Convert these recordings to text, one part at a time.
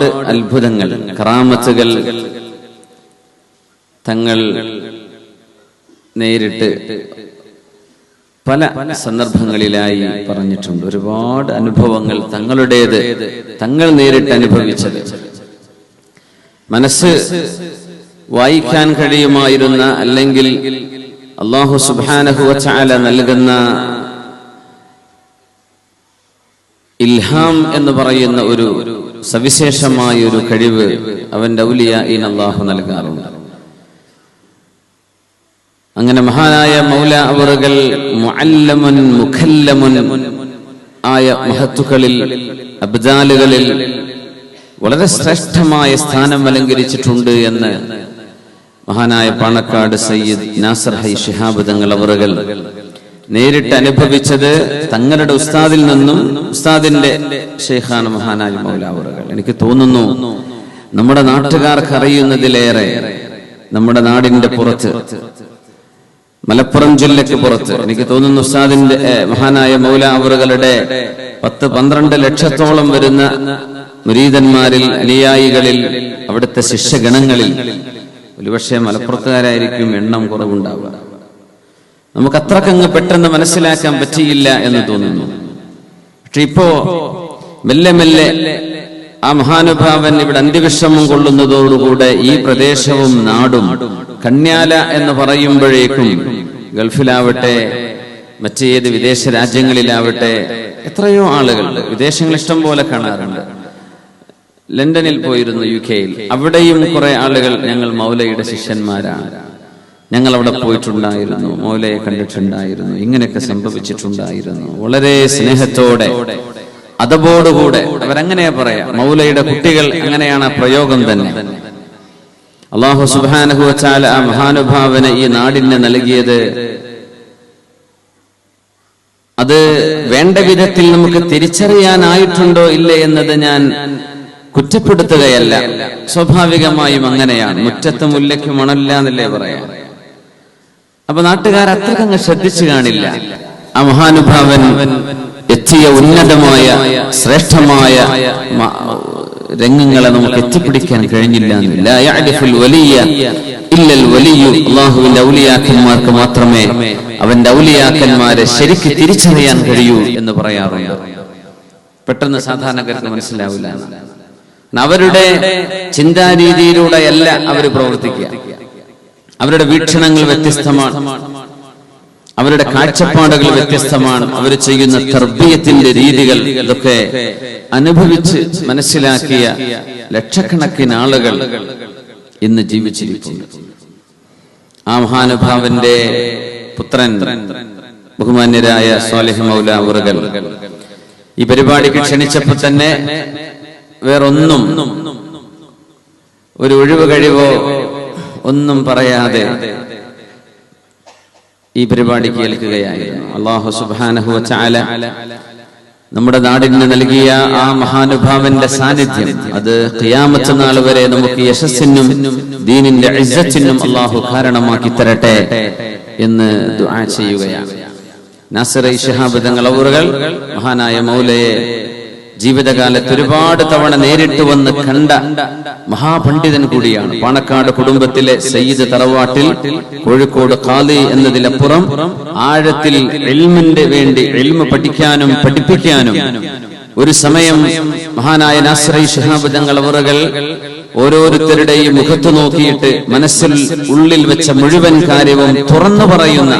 ഒരുപാട് അത്ഭുതങ്ങൾ കറാമത്തുകൾ തങ്ങൾ നേരിട്ട് പല സന്ദർഭങ്ങളിലായി പറഞ്ഞിട്ടുണ്ട്. ഒരുപാട് അനുഭവങ്ങൾ തങ്ങളുടേത് തങ്ങൾ നേരിട്ട് അനുഭവിച്ചത്. മനസ്സ് വായിക്കാൻ കഴിയുമായിരുന്ന അല്ലെങ്കിൽ അള്ളാഹു സുബാനഹുവല നൽകുന്ന ഇൽഹാം എന്ന് പറയുന്ന ഒരു സവിശേഷമായ ഒരു കഴിവ് അവന്റെ ഔലിയ അള്ളാഹു നൽകാറുണ്ട്. അങ്ങനെ മഹാനായ മൗല അവറുകൾ മുഅല്ലമുൻ മുഖല്ലമുൻ ആയ മഹത്തുക്കളിൽ അബ്ദാലുകളിൽ വളരെ ശ്രേഷ്ഠമായ സ്ഥാനം അലങ്കരിച്ചിട്ടുണ്ട് എന്ന് മഹാനായ പാണക്കാട് സയ്യിദ് നാസർ ഹൈ ഷിഹാബ് തങ്ങൾ അവറുകൾ നേരിട്ട് അനുഭവിച്ചത് തങ്ങളുടെ ഉസ്താദിൽ നിന്നും ഉസ്താദിന്റെ ഷെയ്ഖാന മഹാനായ മൗലാവറുകൾ എനിക്ക് തോന്നുന്നു നമ്മുടെ നാട്ടുകാർക്ക് അറിയുന്നതിലേറെ നമ്മുടെ നാടിന്റെ പുറത്ത് മലപ്പുറം ജില്ലയ്ക്ക് പുറത്ത് എനിക്ക് തോന്നുന്നു ഉസ്താദിന്റെ മഹാനായ മൗലാവറുകളുടെ പത്ത് പന്ത്രണ്ട് ലക്ഷത്തോളം വരുന്ന മുരീതന്മാരിൽ അനുയായികളിൽ അവിടുത്തെ ശിഷ്യഗണങ്ങളിൽ ഒരുപക്ഷെ മലപ്പുറത്തുകാരായിരിക്കും എണ്ണം കുറവുണ്ടാവുക. നമുക്ക് അത്രക്കങ്ങ് പെട്ടെന്ന് മനസ്സിലാക്കാൻ പറ്റിയില്ല എന്ന് തോന്നുന്നു. പക്ഷെ ഇപ്പോ മെല്ലെ മെല്ലെ ആ മഹാനുഭാവൻ ഇവിടെ അന്ത്യവിഷമം കൊള്ളുന്നതോടുകൂടെ ഈ പ്രദേശവും നാടും കന്യാല എന്ന് പറയുമ്പോഴേക്കും ഗൾഫിലാവട്ടെ മറ്റേത് വിദേശ രാജ്യങ്ങളിലാവട്ടെ എത്രയോ ആളുകൾ വിദേശങ്ങൾ ഇഷ്ടം പോലെ കാണാറുണ്ട്. ലണ്ടനിൽ പോയിരുന്നു യു കെയിൽ. അവിടെയും കുറെ ആളുകൾ ഞങ്ങൾ മൗലയുടെ ശിഷ്യന്മാരാണ്. ഞങ്ങൾ അവിടെ പോയിട്ടുണ്ടായിരുന്നു മൗലയെ കണ്ടിട്ടുണ്ടായിരുന്നു ഇങ്ങനെയൊക്കെ സംഭവിച്ചിട്ടുണ്ടായിരുന്നു. വളരെ സ്നേഹത്തോടെ അതബോടുകൂടെ അവരങ്ങനെയാ പറയാ മൗലയുടെ കുട്ടികൾ അങ്ങനെയാണ് പ്രയോഗം തന്നെ. അള്ളാഹു സുബാനഹു വച്ചാൽ ആ മഹാനുഭാവന് ഈ നാടിന് നൽകിയത് അത് വേണ്ട വിധത്തിൽ നമുക്ക് തിരിച്ചറിയാനായിട്ടുണ്ടോ ഇല്ലേ എന്നത് ഞാൻ കുറ്റപ്പെടുത്തുകയല്ല. സ്വാഭാവികമായും അങ്ങനെയാണ്. മുറ്റത്ത് മുല്ലയ്ക്ക് മണല്ല എന്നല്ലേ പറയാം. അപ്പൊ നാട്ടുകാർ അത്രക്കങ്ങ് ശ്രദ്ധിച്ചു കാണില്ല. ആ മഹാനുഭാവൻ എത്തിയ ഉന്നതമായ ശ്രേഷ്ഠമായ രംഗങ്ങളെ നമുക്ക് എത്തിപ്പിടിക്കാൻ കഴിഞ്ഞില്ല. അള്ളാഹുവിന്റെ മാത്രമേ അവന്റെ ഔലിയാക്കന്മാരെ ശരിക്ക് തിരിച്ചറിയാൻ കഴിയൂ എന്ന് പറയാറുണ്ട്. പെട്ടെന്ന് സാധാരണക്കാർക്ക് മനസ്സിലാവില്ല. അവരുടെ ചിന്താരീതിയിലൂടെയല്ല അവർ പ്രവർത്തിക്കുക. അവരുടെ വീക്ഷണങ്ങൾ വ്യത്യസ്തമാണ്. അവരുടെ കാഴ്ചപ്പാടുകൾ വ്യത്യസ്തമാണ്. അവർ ചെയ്യുന്ന തർബീയത്തിന്റെ രീതികൾ ഇതൊക്കെ അനുഭവിച്ച് മനസ്സിലാക്കിയ ലക്ഷക്കണക്കിന് ആളുകൾ ഇന്ന് ജീവിച്ചിരിക്കുന്നു ആ മഹാനുഭാവന്റെ പുത്രൻ ബഹുമാന്യരായ സ്വാലിഹ് മൗല ഈ പരിപാടിക്ക് ക്ഷണിച്ചപ്പോൾ തന്നെ വേറൊന്നും ഒരു ഒഴിവ് കഴിവോ ഒന്നും പറയാതെ ഈ പരിപാടി കേൾക്കുകയായിരുന്നു. അള്ളാഹു സുബാനഹു ചാല നമ്മുടെ നാടിന് നൽകിയ ആ മഹാനുഭാവന്റെ സാന്നിധ്യം അത് ഖിയാമത്ത് നാൾ വരെ നമുക്ക് യശസ്സിനും ദീനിന്റെ ഇസ്സത്തിനും അള്ളാഹു കാരണമാക്കി തരട്ടെ എന്ന് ദുആ ചെയ്യുകയാണ്. നാസിർ ഷഹാബ് തങ്ങൾ മഹാനായ മൗലയെ ജീവിതകാലത്ത് ഒരുപാട് തവണ നേരിട്ട് വന്ന് കണ്ട മഹാപണ്ഡിതൻ കൂടിയാണ്. പാണക്കാട് കുടുംബത്തിലെ സയ്യിദ് തറവാട്ടിൽ കോഴിക്കോട് ഖാദി എന്നതിലപ്പുറം ആഴത്തിൽ എൽമിന്റെ വേണ്ടി എൽമ പഠിക്കാനും പഠിപ്പിക്കാനും ഒരു സമയം മഹാനായ നാസ്രൈ ഷിഹാബ് തങ്ങൾ അവറുകൾ ഓരോരുത്തരുടെയും മുഖത്ത് നോക്കിയിട്ട് മനസ്സിൽ ഉള്ളിൽ വെച്ച മുഴുവൻ കാര്യവും തുറന്നു പറയുന്ന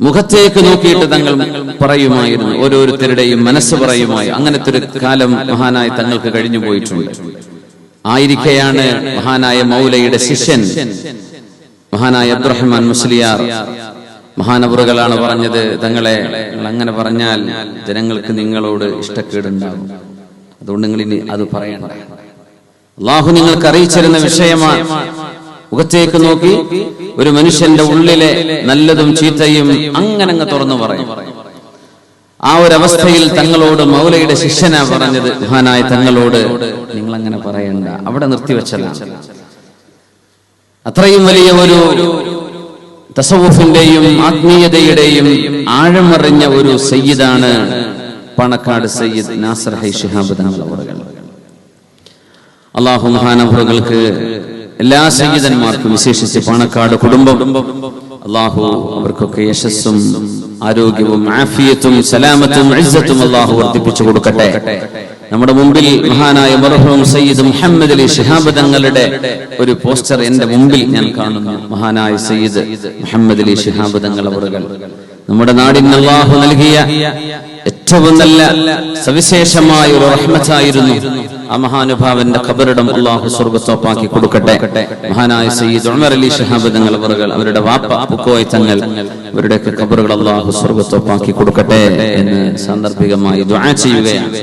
മുഖത്തേക്ക് നോക്കിയിട്ട് തങ്ങൾ പറയുമായിരുന്നു ഓരോരുത്തരുടെയും മനസ്സ് പറയുമായി. അങ്ങനത്തെ ഒരു കാലം മഹാനായ തങ്ങൾക്ക് കഴിഞ്ഞു പോയിട്ടുണ്ട്. ആയിരിക്കെയാണ് മഹാനായ മൗലയുടെ ശിഷ്യൻ. മഹാനായ അബ്ദുറഹ്മാൻ മുസ്ലിയാർ. മഹാനവറുകളാണ് പറഞ്ഞത് തങ്ങളെ അങ്ങനെ പറഞ്ഞാൽ ജനങ്ങൾക്ക് നിങ്ങളോട് ഇഷ്ടക്കേടുണ്ടാകും. അതുകൊണ്ട് നിങ്ങൾ ഇനി അത് പറയണ്ട. അള്ളാഹു നിങ്ങൾക്ക് അറിയിച്ചിരുന്ന വിഷയമാണ് മുഖത്തേക്ക് നോക്കി ഒരു മനുഷ്യന്റെ ഉള്ളിലെ നല്ലതും ചീത്തയും അങ്ങനെ അങ്ങ് തുറന്നു പറയും. ആ ഒരു അവസ്ഥയിൽ തങ്ങളോട് മൗലയുടെ ശിഷ്യനാ പറഞ്ഞത് മഹാനായ തങ്ങളോട് നിങ്ങൾ അങ്ങനെ പറയണ്ട അവിടെ നിർത്തിവെച്ചതാണ്. അത്രയും വലിയ ഒരു തസവൂഫിന്റെയും ആത്മീയതയുടെയും ആഴമറിഞ്ഞ ഒരു സയ്യിദാണ് പണക്കാട് സയ്യിദ് നാസർ ഹൈ ഷിഹാബ് തങ്ങൾ അള്ളാഹു മഹാനഭുകൾക്ക് എല്ലാ സംഗീതന്മാർക്കും വിശേഷിച്ച് പാണക്കാട് കുടുംബം. അള്ളാഹു അവർക്കൊക്കെ യശസ്സും ആരോഗ്യവും ആഫിയത്തും സലാമത്തും ഇസ്സത്തും അള്ളാഹു വർദ്ധിപ്പിച്ചു കൊടുക്കട്ടെ. നമ്മുടെ മുമ്പിൽ മഹാനായ മർഹൂം സയ്യിദ് മുഹമ്മദ് അലി ശിഹാബ് തങ്ങളുടെ ഒരു പോസ്റ്റർ എന്റെ മുമ്പിൽ ഞാൻ കാണുന്നു. മഹാനായ സയ്യിദ് മുഹമ്മദ് അലി ശിഹാബ് തങ്ങൾ അവറുകൾ. നമ്മുടെ നാടിന് അള്ളാഹു നൽകിയ ഏറ്റവും നല്ല സവിശേഷമായ ഒരു റഹ്മത്തായിരുന്നു ആ മഹാനുഭാവന്റെ ഖബറിടം അള്ളാഹു സ്വർഗത്തോപ്പാക്കി കൊടുക്കട്ടെ. മഹാനായ സയ്യിദ് ഉമർ അലി ഷഹാബ് തങ്ങൾ അവരുടെ വാപ്പ പുക്കോയ് തങ്ങൾ അവരുടെയൊക്കെ ഖബറുകൾ അള്ളാഹു സ്വർഗത്തോപ്പാക്കി കൊടുക്കട്ടെ എന്ന് സാന്ദർഭികമായി ദുആ ചെയ്യുകയാണ്.